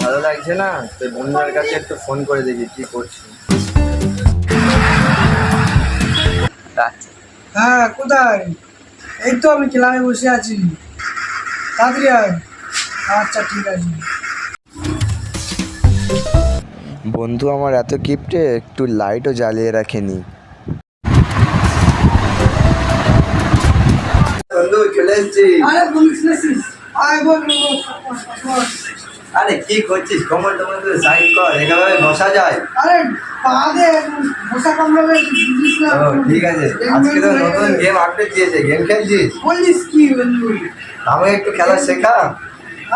ভালো লাগছে না? তো বন্ধুদের কাছে একটু ফোন করে দেখি কি করছি। হ্যাঁ কোথায়? এই তো আমি ক্লাবে বসে আছি। তাড়াতাড়ি আয়। আচ্ছা ঠিক আছে। বন্ধু আমার এত কিপটে একটু লাইটও জ্বালিয়ে রাখেনি। বন্ধু চলে এসছি। আরে বলিস না sis। আয় বল বল, বল, বল। আরে কি করছিস? কমর টমর তুই সাইড কর এভাবে বসা যায়। আরে পা দে মশা কামড়াবে ও ঠিক আছে। আজকে তো নতুন গেম আপডেট দিয়েছে গেম খেলছিস? বলিস কি আমাকে একটু খেলা শেখা।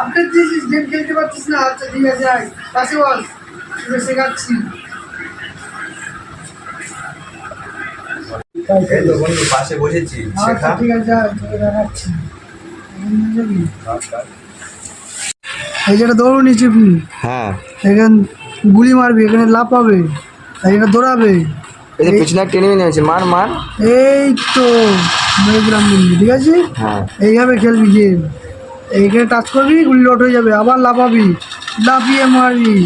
আপডেট দিয়েছিস গেম খেলতে পারছিস না? আচ্ছা ঠিক আছে আয়। পাশে বল তোকে শেখাচ্ছি। এই তো বন্ধু পাশে বসেছি আচ্ছা শেখা। ঠিক আছে আয় তোকে দেখাচ্ছি। এই যেটা দৌড় চেপি হ্যাঁ। এখান গুলি মারবি এখানে লাফাবে আর এটা দৌড়াবে। এই পিছনে টেনে নিয়েছে মার মার। এই তো দিলাম বন্ধু ঠিক আছে? হ্যাঁ। এইভাবে খেলবি গেম। এইখানে টাচ করবি গুলি লট হয়ে যাবে আবার লাফাবি লাফিয়ে মারবি।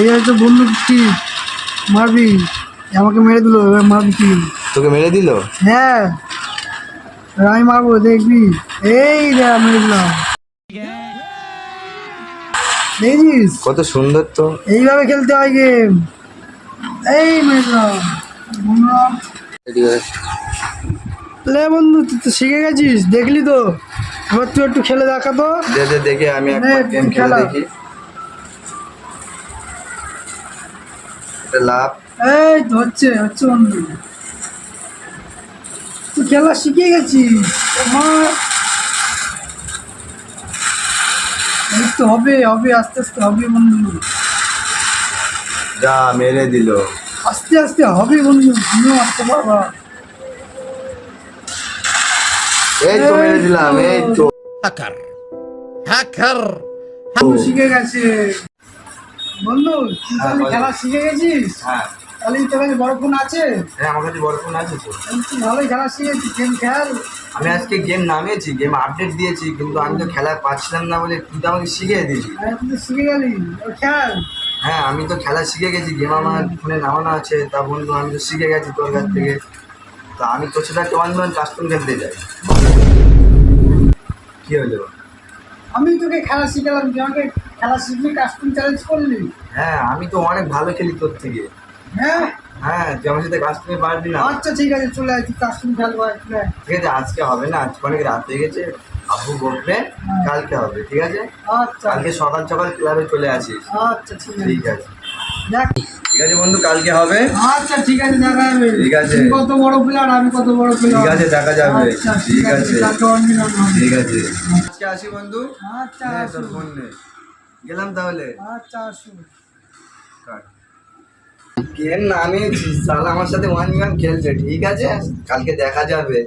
এই হচ্ছে বন্ধু টিপ মারবি আমাকে মেরে দিল এবার মারবি কি? তোকে মেরে দিল? হ্যাঁ। আমি মারবো দেখবি। এই রে মেরে দিলাম। দেখছিস কত সুন্দর তো। এইভাবে খেলতে হয় গেম এই লে বন্ধু তুই তো শিখে গেছিস দেখলি তো? এবার তুই একটু খেলে দেখা তো। দে দে দেখে আমি একবার গেম খেলে। দেখি। এটা লাভ। এই তো হচ্ছে হচ্ছে বন্ধু। তুই খেলা শিখে গেছিস? আমার এই তো হবে হবে আস্তে আস্তে হবে বন্ধু। যা মেরে দিল। আস্তে আস্তে হবে বন্ধু তুমিও আসতে পারবা এই তো মেরে দিলাম এই তো। hacker বন্ধু শিখে গেছে। বন্ধু তুই হ্যাঁ, খেলা শিখে গেছিস? হ্যাঁ। তাহলে তোর কাছে বড় ফোন আছে? হ্যাঁ আমার কাছে বড় ফোন আছে তো। তুই ভালোই খেলা শিখেছিস গেম খেল আমি আজকে গেম নামিয়েছি গেম আপডেট দিয়েছি কিন্তু আমি তো খেলা পাচ্ছিলাম না বলে তুই তো আমাকে শিখিয়ে দিয়েছি আরে তুই তো শিখে গেলি খেল। হ্যাঁ আমি তো খেলা শিখে গেছি গেম আমার ফোনে নামানো আছে তা বন্ধু আমি তো শিখে গেছি তোর কাছ থেকে। তা আমি তোর সাথে একটা ওয়ান ওয়ান কাস্টম খেলতে যাই কি হলো? আমি তোকে খেলা শিখালাম তুই আমাকে খেলা শিখলি কাস্টম চ্যালেঞ্জ করলি? হ্যাঁ আমি তো অনেক ভালো খেলি তোর থেকে। হ্যাঁ? হ্যাঁ আমার সাথে কাস্টমে পারবি না। আচ্ছা ঠিক আছে চলে আয় তুই কাস্টম খেলব ঠিক আছে আজকে হবে না আজকে অনেক রাত হয়ে গেছে আবু বকবে কালকে হবে ঠিক আছে? আচ্ছা। কালকে সকাল সকাল ক্লাবে চলে আসিস। আচ্ছা ঠিক আছে। ঠিক আছে। বন্ধু কালকে হবে। আচ্ছা ঠিক আছে দেখা যাবে। ঠিক আছে। কত বড় প্লেয়ার আমি কত বড় প্লেয়ার ঠিক আছে দেখা যাবে। আচ্ছা ঠিক আছে। ঠিক আছে। আজকে আসি বন্ধু? আচ্ছা নে, তোর ফোন নে। গেলাম তাহলে। আচ্ছা আসুন গেম নামিয়েছিস তাহলে আমার সাথে ওয়ান গেম খেলছে ঠিক আছে? কালকে দেখা যাবে।